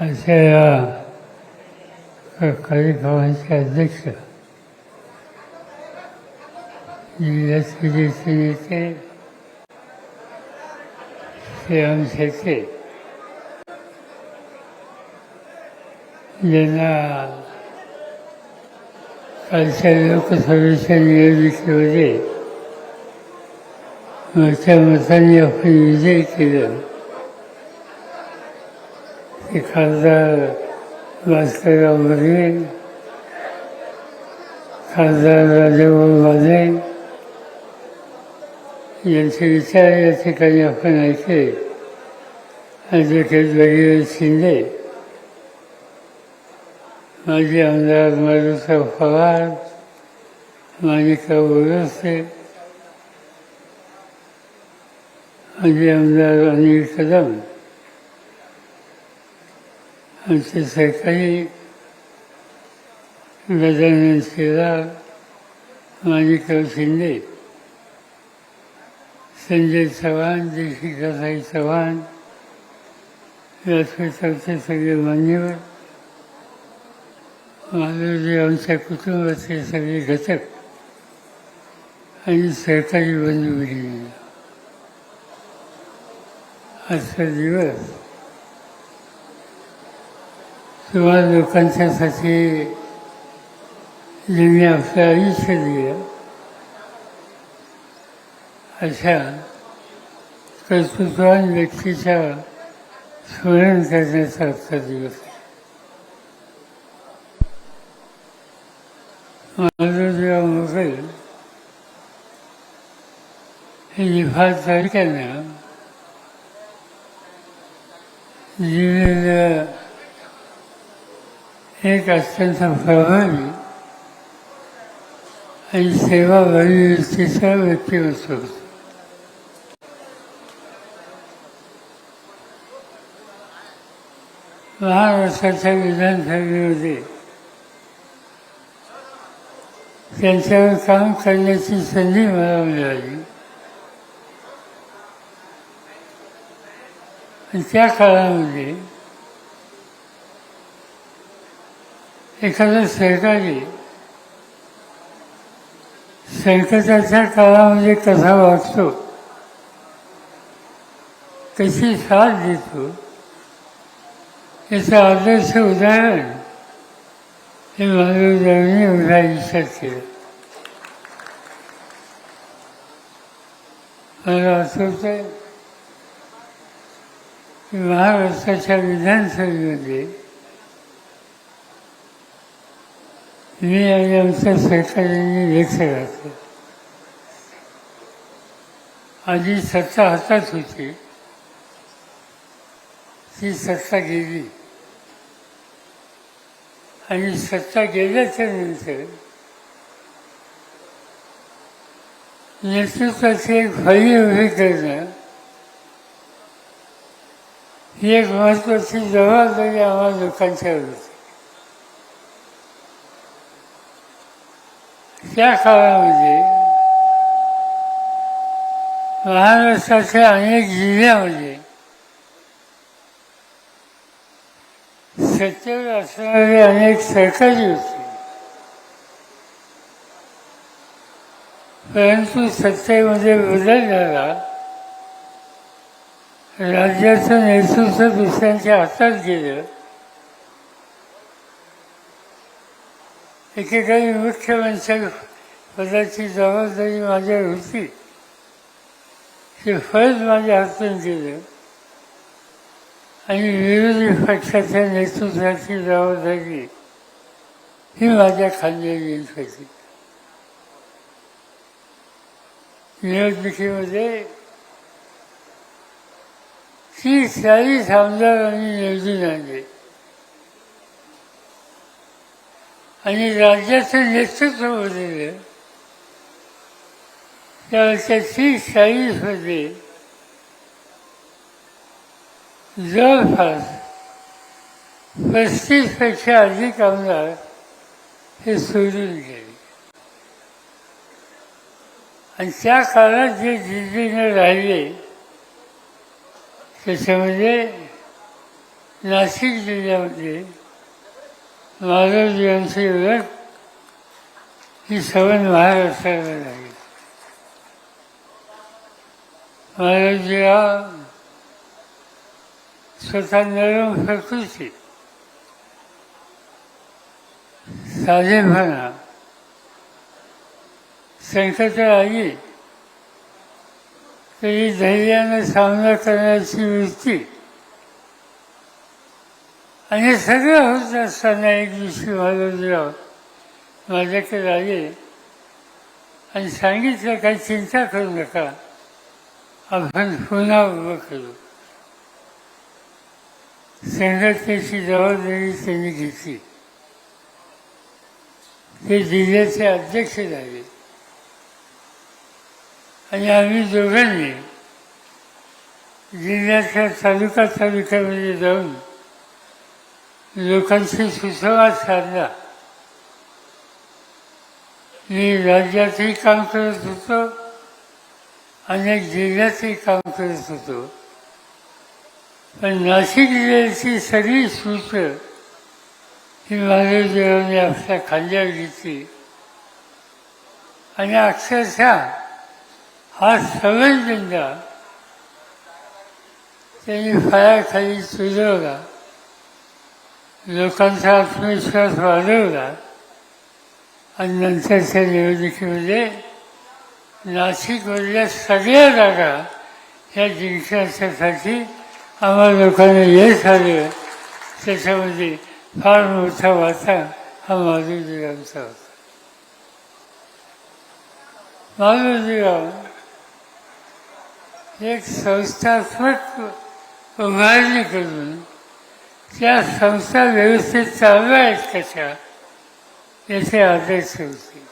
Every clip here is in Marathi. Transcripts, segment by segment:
अशा या कार्यक्रमाचे अध्यक्ष जिल्ह्याचे नेते हे ज्यांना कालच्या लोकसभेच्या निवडणुकीमध्ये मोठ्या मतांनी आपण विजय केलं. ते खासदार भास्करराव बर्वे खासदार राजाभाऊ माने यांचे विचार या ठिकाणी आपण ऐकले. ॲडव्होकेट वगैरे शिंदे माजी आमदार मारुसाव पवार मालिका बोरसे माजी आमदार अनिल कदम आमचे सरकारी गजानन शेलार माणिकराव शिंदे संजय चव्हाण देशिकाताई चव्हाण व्यासपीठाचे सगळे मान्यवर माधवजी आमच्या कुटुंबाचे सगळे घटक आणि सरकारी बंधू भगिनी. आजचा दिवस किंवा लोकांच्यासाठी ज्यांनी आपलं आयुष्य दिलं अशा कर्तृत्वान व्यक्तीच्या स्मरण करण्याचा आजचा दिवस आहे. जेव्हा मोबाईल हे निफाड तालुक्यानं दिलेलं एक अत्यंत प्रभावी आणि सेवाभावी व्यक्तीचा व्यक्तिमत्व होतं. महाराष्ट्राच्या विधानसभेमध्ये त्यांच्यावर काम करण्याची संधी मला मिळाली आणि त्या काळामध्ये एखादं सरकारी संकटाच्या काळामध्ये कसा वागतो? कशी साथ देतो? याचं आदर्श उदाहरण हे माधवरावांनी एवढ्या आयुष्यात केलं मला आठवतंय की महाराष्ट्राच्या विधानसभेमध्ये मी आणि आमच्या सरकारने लेख घातले आधी सत्ता हातात होती. ती सत्ता गेली. आणि सत्ता गेल्याच्यानंतर नेतृत्वाचे एक फळी उभी करणं ही एक महत्वाची जबाबदारी आम्हा लोकांच्यावर होती. त्या काळामध्ये महाराष्ट्राच्या अनेक जिल्ह्यामध्ये सत्तेवर असणारे अनेक सरकारी होते परंतु सत्तेमध्ये बदल झाला राज्याचं नेतृत्व दुसऱ्यांच्या हातात गेलं एकेकाळी मुख्यमंत्री पदाची जबाबदारी माझ्यावर होती. ते फळच माझ्या हातून गेलं. आणि विरोधी पक्षाच्या नेतृत्वाची जबाबदारी ही माझ्या खांद्यावर होती निवडणुकीमध्ये तीस चाळीस आमदारांनी निवडून आणले. आणि राज्याचं नेतृत्व बदललं त्याची साईज चाळीसमध्ये जवळपास पस्तीसपेक्षा अधिक आमदार हे सोडून गेले. आणि त्या काळात जे जिद्दीने राहिले त्याच्यामध्ये नाशिक जिल्ह्यामध्ये महाराज यांचे ओळख ही सवन महाराष्ट्राला लागली महाराज या स्वतः नरम प्रकृती. साधेपणा. संकट आली तरी धैर्यानं सामना करण्याची वृत्ती. आणि सगळं होत असताना एक दिवशी महाराजराव माझ्याकडे आले आणि सांगितलं काही चिंता करू नका. आपण पुन्हा उभं करू. संघटनेची जबाबदारी त्यांनी घेतली. ते जिल्ह्याचे अध्यक्ष झाले. आणि आम्ही दोघांनी जिल्ह्याच्या तालुका तालुक्यामध्ये जाऊन लोकांशी सुसंवाद साधला. मी राज्यातही काम करत होतो अनेक जिल्ह्यातही काम करत होतो. पण नाशिक जिल्ह्याची सगळी सूत्र ही महाराजांनी आपल्या खांद्यावर घेतली. आणि अक्षरशः हा संवेदनला त्यांनी फायाखाली सुजवला. लोकांचा आत्मविश्वास वाढवला. आणि नंतरच्या निवडणुकीमध्ये नाशिकमधल्या सगळ्या जागा ह्या जिंकण्याच्यासाठी आम्हा लोकांना यश आलं. त्याच्यामध्ये फार मोठा वाटा हा माधुजीरावचा होता. माधुजीराव एक संस्थात्मक उभारणी करून त्या संस्था व्यवस्थित चालू आहेत कशा? याचे आदेश होते.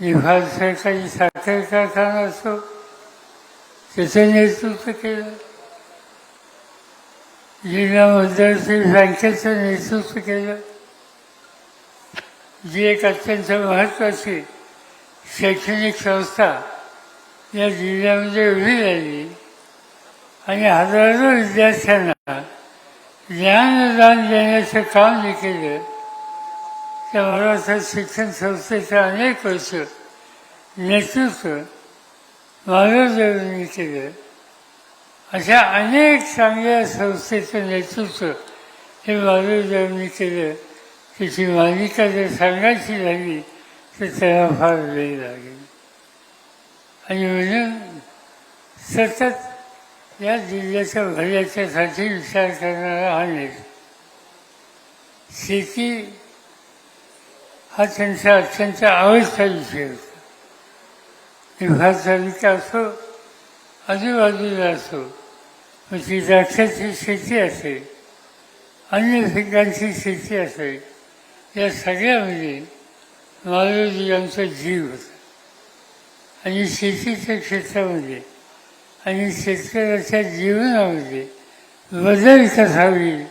निफाड सरकारची साखर कारखाना असो त्याचं नेतृत्व केलं. जिल्हा मध्यवर्ती बँकेचं नेतृत्व केलं. जी एक अत्यंत महत्त्वाची शैक्षणिक संस्था या जिल्ह्यामध्ये उभी राहिली आणि हजारो विद्यार्थ्यांना ज्ञानदान देण्याचं काम जे केलं त्या महाराष्ट्र शिक्षण संस्थेचं अनेक वर्ष नेतृत्व महाराजांनी केलं. अशा अनेक चांगल्या संस्थेचं नेतृत्व हे महाराजांनी केलं त्याची मालिका जर सांगायची झाली तर त्याला फार वेळ लागेल. आणि म्हणून सतत या जिल्ह्याच्या भल्याच्यासाठी विचार करणारा हा नेता शेती हा त्यांचा अत्यंत आवडता विषय होता. विभाग तालुका असो आजूबाजूला असो मग ती द्राक्षाची शेती असेल अन्य पिकांची शेती असेल या सगळ्यामध्ये मालवजी यांचा जीव होता. आणि शेतीच्या क्षेत्रामध्ये आणि शेतकऱ्याच्या जीवनामध्ये बदल कसा होईल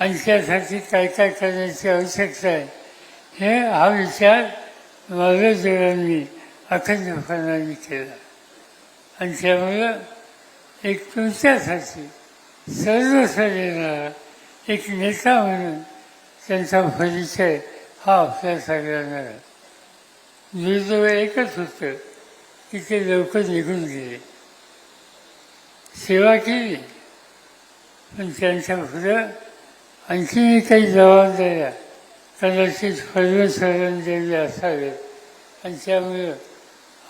आणि त्यासाठी काय काय करण्याची आवश्यकता आहे हे हा विचार मालवजीरांनी अखंडपणाने केला. आणि त्यामुळं एक तुमच्यासाठी सर्वस्व येणारा एक नेता म्हणून त्यांचा परिचय हा आपल्या सगळ्यांना दुर्दैव एकच होतं की ते लवकर निघून गेले. सेवा केली पण त्यांच्या पुढं आणखीही काही जबाबदाऱ्या कदाचित सर्वसरण देवी असावेत. आणि त्यामुळं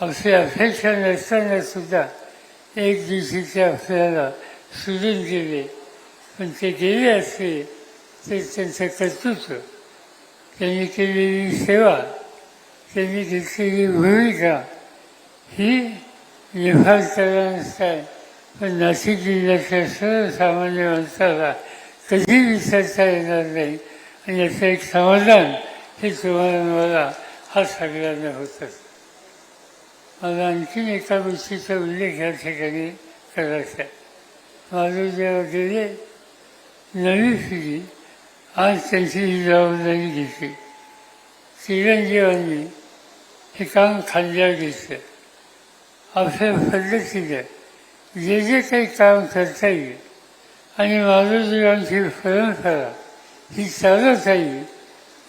आपली अपेक्षा नसताना सुद्धा एक दिवशी ते आपल्याला सोडून गेले पण ते गेले असते ते त्यांचं कर्तृत्व. त्यांनी केलेली सेवा त्यांनी घेतलेली भूमिका ही विभाग केला नसताय नाशिक जिल्ह्यातल्या सर्वसामान्य माणसाला कधी विसरता येणार नाही. आणि याचं एक समाधान हे तुम्हाला मला हा सगळ्यांना होतं. मला आणखीन एका गोष्टीचा उल्लेख या ठिकाणी करायचा आहे. माझं जेव्हा गेले नवी पिढी आज त्यांची ही जबाबदारी घेतली चिरंजीवांनी हे काम खांद्यावर घेतलं. आपल्या पद्धतीनं जे जे काही काम करता येईल. आणि माधुरीरावांची परंपरा ही चालत आहे.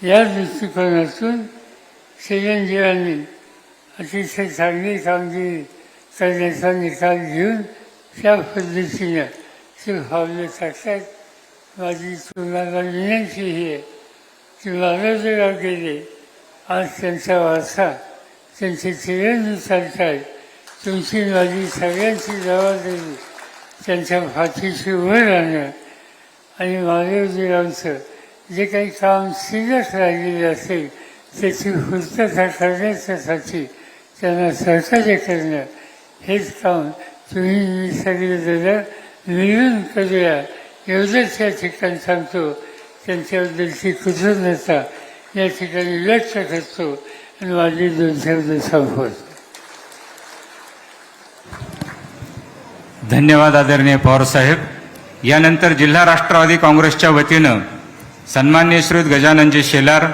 या दृष्टिकोनातून चिरंजीवांनी अतिशय चांगली कामगिरी करण्याचा निकाल घेऊन त्या पद्धतीनं ते फावले टाकतात. माझी तुम्हाला विनंती ही आहे की माधवराव गेले आज त्यांचा वारसा त्यांचे चिरंजीव चालतात तुमची माझी सगळ्यांची जबाबदारी त्यांच्या फाशीशी उभं राहणं आणि महादेवजीरावांचं जे काही काम शिल्लक राहिलेले असेल त्याची पूर्तता करण्यासाठी त्यांना सहकार्य करणं हेच काम तुम्ही मी सगळेजण मिळून करूया. एवढंच या ठिकाणी सांगतो. त्यांच्याबद्दलची कृतज्ञता या ठिकाणी व्यक्त करतो. आणि माझे दोन शब्द संपवतो. धन्यवाद आदरणीय पवारसाहेब यानंतर जिल्हा राष्ट्रवादी काँग्रेसच्या वतीनं सन्मान्य श्रीयुत गजाननजी शेलार